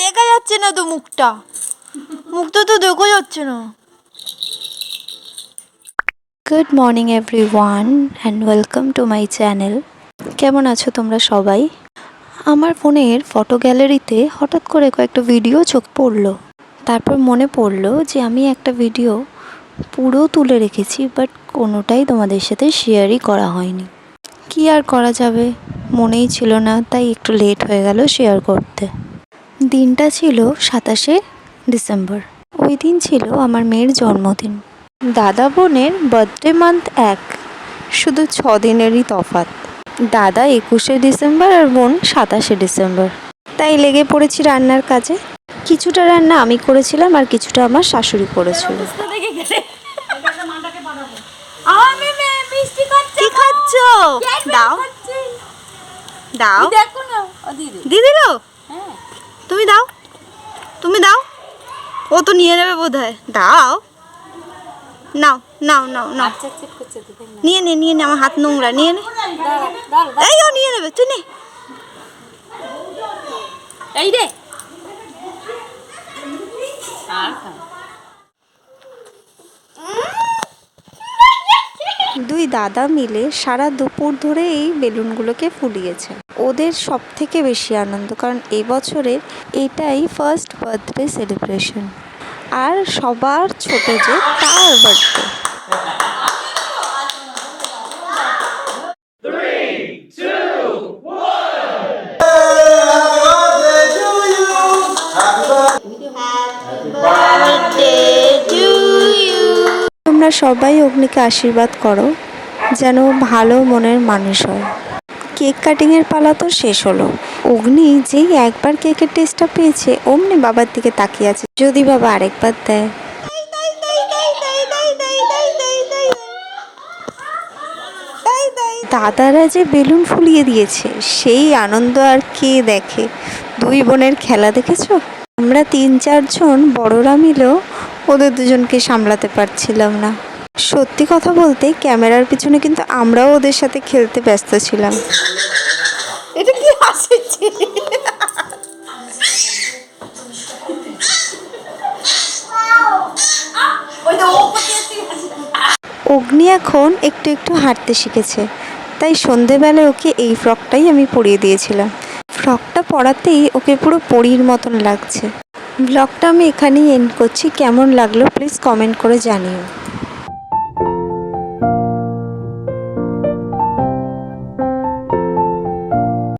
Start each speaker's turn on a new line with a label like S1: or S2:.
S1: দেখা যাচ্ছে না তো মুখটা। মুখটা তো দেখা যাচ্ছে না।
S2: Good morning everyone and welcome to my channel কেমন আছো তোমরা সবাই? আমার ফোনের ফটো গ্যালারিতে হঠাৎ করে কয়েকটা ভিডিও চোখ পড়ল। তারপর মনে পড়ল যে আমি একটা ভিডিও পুরো তুলে রেখেছি বাট কোনোটাই তোমাদের সাথে শেয়ারই করা হয়নি। কি আর করা যাবে? মনেই ছিল না তাই একটু লেট হয়ে গেল শেয়ার করতে। দিনটা ছিল সাতাশে ডিসেম্বর। ওই দিন ছিল আমার মেয়ের জন্মদিন। দাদা বোনের বার্থডে মান্থ এক। শুধু ছ দিনেরই তফাৎ। দাদা একুশে ডিসেম্বর আর বোন সাতাশে ডিসেম্বর। তাই লেগে পড়েছি রান্নার কাজে। কিছুটা রান্না আমি করেছিলাম আর কিছুটা আমার শাশুড়ি করেছিল।
S1: আমি মেয়ে মিষ্টি খাচ্ছি কি খাচ্ছ? দাও। দাও।
S3: দেখো না দিদি।
S1: দাও।
S3: হ্যাঁ।
S1: তুমি দাও। তুমি দাও। ও তো নিয়ে নেবে বোধ হয় দাও। নাও নাও নাও নাও।
S3: চেক চেক করছে তো দেখ না
S1: নিয়ে নে নিয়ে নে আমার হাত নোংরা নিয়ে নে। এই ও নিয়ে নেবে তুই নে।
S3: এই রে। আর
S2: দুই দাদা মিলে সারা দুপুর ধরে এই বেলুনগুলোকে ফুলিয়েছে ওদের সব থেকে বেশি আনন্দ, কারণ এবছরের এটাই ফার্স্ট বার্থডে সেলিব্রেশন আর সবার ছোট যে তার বার্থডে তোমরা সবাই অগ্নিকে আশীর্বাদ করো, যেন ভালো মনের মানুষ হয়। কেক কাটিংয়ের পালা তো শেষ হলো। অগ্নি যেই একবার কেকের টেস্টটা পেয়েছে, অমনি বাবার দিকে তাকিয়ে আছে। যদি বাবা আরেকবার দেয়। দাদারা যে বেলুন ফুলিয়ে দিয়েছে, সেই আনন্দ আর কে দেখে? দুই বোনের খেলা দেখেছ? আমরা তিন চারজন বড়রা মিলেও ওদের দুজনকে সামলাতে পারছিলাম না। সত্যি কথা বলতে ক্যামেরার পিছনে কিন্তু আমরাও ওদের সাথে খেলতে ব্যস্ত ছিলাম।
S1: এটা কি হাসিছি
S2: অগ্নি এখন একটু একটু হাঁটতে শিখেছে তাই সন্ধেবেলায় ওকে এই ফ্রকটাই আমি পরিয়ে দিয়েছিলাম। ফ্রকটা পরাতেই ওকে পুরো পরীর মতন লাগছে। ব্লগটা আমি এখানেই এন্ড করছি। কেমন লাগল প্লিজ কমেন্ট করে জানিও।